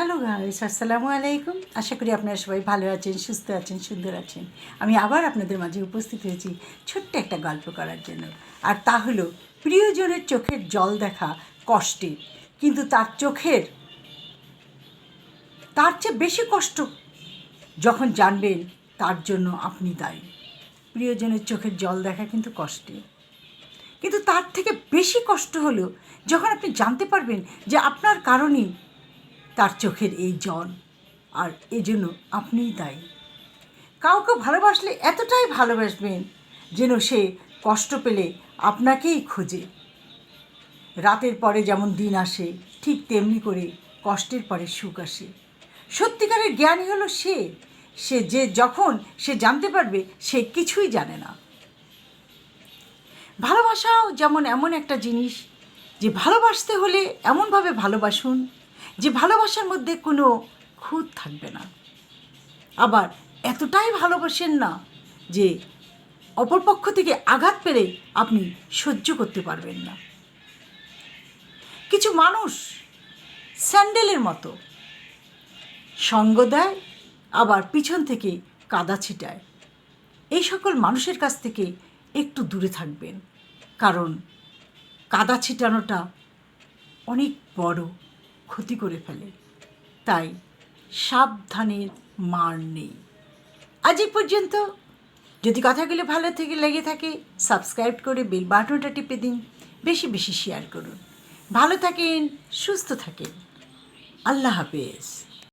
Hello guys আসসালামু আলাইকুম আশা করি আপনারা সবাই ভালো আছেন, সুস্থ আছেন, সুন্দর আছেন। আমি আবার আপনাদের মাঝে উপস্থিত হয়েছি ছোট্ট একটা গল্প করার জন্য। আর তা হলো, প্রিয়জনের চোখের জল দেখা কষ্টে কিন্তু তার চোখের, তার চেয়ে বেশি কষ্ট যখন জানবেন তার জন্য আপনি দায়ী। প্রিয়জনের চোখের জল দেখা কিন্তু কষ্টে কিন্তু তার থেকে বেশি কষ্ট হলো যখন আপনি জানতে পারবেন যে আপনার কারণেই তার চোখের এই জল। আর এজন্য আপনিই দায়ী। কাউকে ভালোবাসলে এতটাই ভালোবাসবেন যেন সে কষ্ট পেলে আপনাকেই খোঁজে। রাতের পরে যেমন দিন আসে, ঠিক তেমনি করে কষ্টের পরে সুখ আসে। সত্যিকারের জ্ঞানী হলো সে। সে যে যখন সে জানতে পারবে, সে কিছুই জানে না। ভালোবাসাও যেমন এমন একটা জিনিস, যে ভালোবাসতে হলে এমনভাবে ভালোবাসুন যে ভালোবাসার মধ্যে কোনো খুঁত থাকবে না। আবার এতটাই ভালোবাসেন না যে অপরপক্ষ থেকে আঘাত পেলে আপনি সহ্য করতে পারবেন না। কিছু মানুষ স্যান্ডেলের মতো সঙ্গ দেয়, আবার পিছন থেকে কাদা ছিটায়। এই সকল মানুষের কাছ থেকে একটু দূরে থাকবেন, কারণ কাদা ছিটানোটা অনেক বড় ক্ষতি করে ফেলে। তাই সাবধানের মার নেই। আজ এই পর্যন্ত। যদি কথাগুলো ভালো থেকে লেগে থাকে সাবস্ক্রাইব করে বেল বাটনটা টিপে দিন। বেশি বেশি শেয়ার করুন। ভালো থাকেন, সুস্থ থাকেন। আল্লাহ হাফেজ।